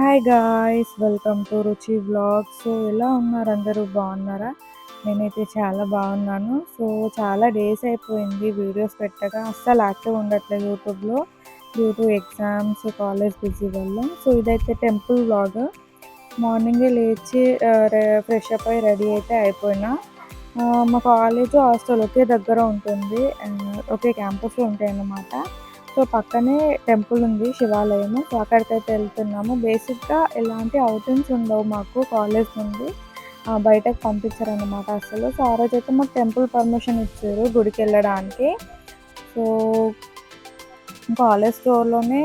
Hi guys welcome to Ruchi vlogs so ఎలా ఉన్నారు అందరూ? బాగున్నారా? నేనైతే చాలా బాగున్నాను. సో చాలా డేస్ అయిపోయింది వీడియోస్ పెట్టగా. అస్సలు యాక్టివ్ ఉండట్లేదు యూట్యూబ్లో due to exams college busy వల్ల. సో ఇదైతే టెంపుల్ బ్లాగ్ మార్నింగే లేచి ఫ్రెష్ అప్ అయి రెడీ అయితే అయిపోయినా. మా కాలేజ్ హాస్టల్ ఒకే దగ్గర ఉంటుంది. ఒకే క్యాంపస్లో ఉంటాయి అన్నమాట సో పక్కనే టెంపుల్ ఉంది శివాలయం సో అక్కడికైతే వెళ్తున్నాము. బేసిక్గా ఎలాంటి అవుటింగ్స్ ఉండవు మాకు కాలేజ్ నుండి బయటకు పంపించారు అనమాట అసలు. సో ఆ రోజు అయితే మాకు టెంపుల్ పర్మిషన్ ఇచ్చారు గుడికి వెళ్ళడానికి. సో కాలేజ్ స్టోర్లోనే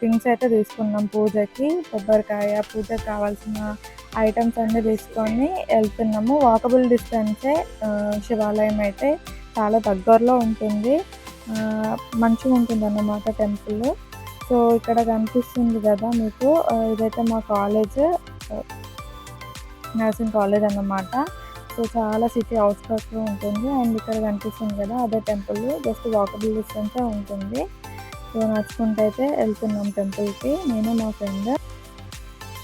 థింగ్స్ అయితే తీసుకున్నాం పూజకి. కొబ్బరికాయ పూజకి కావాల్సిన ఐటమ్స్ అన్నీ తీసుకొని వెళ్తున్నాము. వాకబుల్ డిస్టెన్సే శివాలయం అయితే చాలా దగ్గరలో ఉంటుంది. మంచిగా ఉంటుంది అన్నమాట టెంపుల్ సో ఇక్కడ కనిపిస్తుంది కదా మీకు ఇదైతే మా కాలేజ్ నర్సింగ్ కాలేజ్ అన్నమాట. సో చాలా సిటీ అవుట్స్కట్స్లో ఉంటుంది. అండ్ ఇక్కడ కనిపిస్తుంది కదా అదే టెంపుల్ జస్ట్ వాకబుల్ డిస్టెన్సే ఉంటుంది. సో నడుచుకుంటూ అయితే వెళ్తున్నాం టెంపుల్కి నేను మా ఫ్రెండ్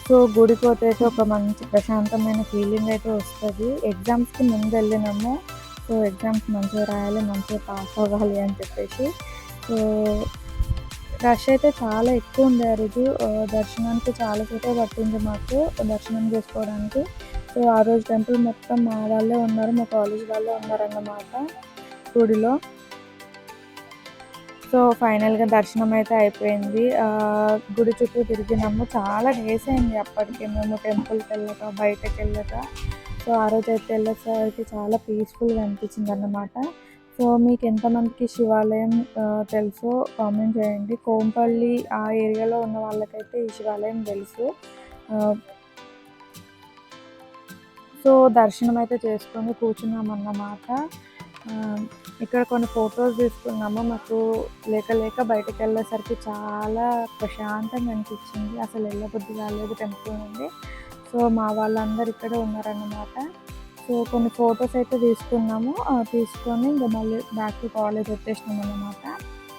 సో గుడికి పోతే అయితే ఒక మంచి ప్రశాంతమైన ఫీలింగ్ అయితే వస్తుంది. ఎగ్జామ్స్కి ముందు వెళ్ళినాము. సో ఎగ్జామ్స్ మంచిగా రాయాలి మంచిగా పాస్ అవ్వాలి అని చెప్పేసి. సో రష్ అయితే చాలా ఎక్కువ ఉంది ఆ రోజు. దర్శనానికి చాలా సేపే పట్టింది మాకు దర్శనం చేసుకోవడానికి. సో ఆ రోజు టెంపుల్ మొత్తం మా వాళ్ళే ఉన్నారు మా కాలేజ్ వాళ్ళే ఉన్నారన్నమాట గుడిలో. సో ఫైనల్గా దర్శనం అయితే అయిపోయింది. గుడి చుట్టూ తిరిగినాము. చాలా డేస్ అయింది అప్పటికి మేము టెంపుల్కి వెళ్ళక బయటకు వెళ్ళక. సో ఆ రోజు అయితే వెళ్ళేసరికి చాలా పీస్ఫుల్గా అనిపించింది అన్నమాట సో మీకు ఎంతమందికి శివాలయం తెలుసో కామెంట్ చేయండి. కోంపల్లి ఆ ఏరియాలో ఉన్న వాళ్ళకైతే ఈ శివాలయం తెలుసు. సో దర్శనం అయితే చేసుకొని కూర్చున్నాం అన్నమాట. ఇక్కడ కొన్ని ఫొటోస్ తీసుకున్నాము. మాకు లేక లేక బయటకు వెళ్ళేసరికి చాలా ప్రశాంతంగా అనిపించింది. అసలు వెళ్ళబుద్ధి కాలేదు టెంపుల్ నుండి సో మా వాళ్ళందరూ ఇక్కడే ఉన్నారన్నమాట. సో కొన్ని ఫొటోస్ అయితే తీసుకున్నాము. తీసుకొని ఇంకా మళ్ళీ బ్యాక్ టు కాలేజ్ వచ్చేసినాం అన్నమాట.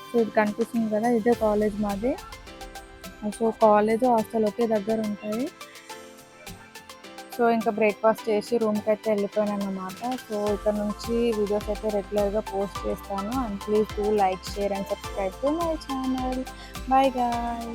సో ఇది కనిపిస్తుంది కదా ఇదే కాలేజ్ మాది. సో కాలేజ్ హాస్టల్ ఒకే దగ్గర ఉంటాయి. సో ఇంకా బ్రేక్ఫాస్ట్ చేసి రూమ్కి అయితే వెళ్ళిపోయాను అన్నమాట. సో ఇక్కడ నుంచి వీడియోస్ అయితే రెగ్యులర్గా పోస్ట్ చేస్తాను. And please do like share and subscribe to my channel bye guy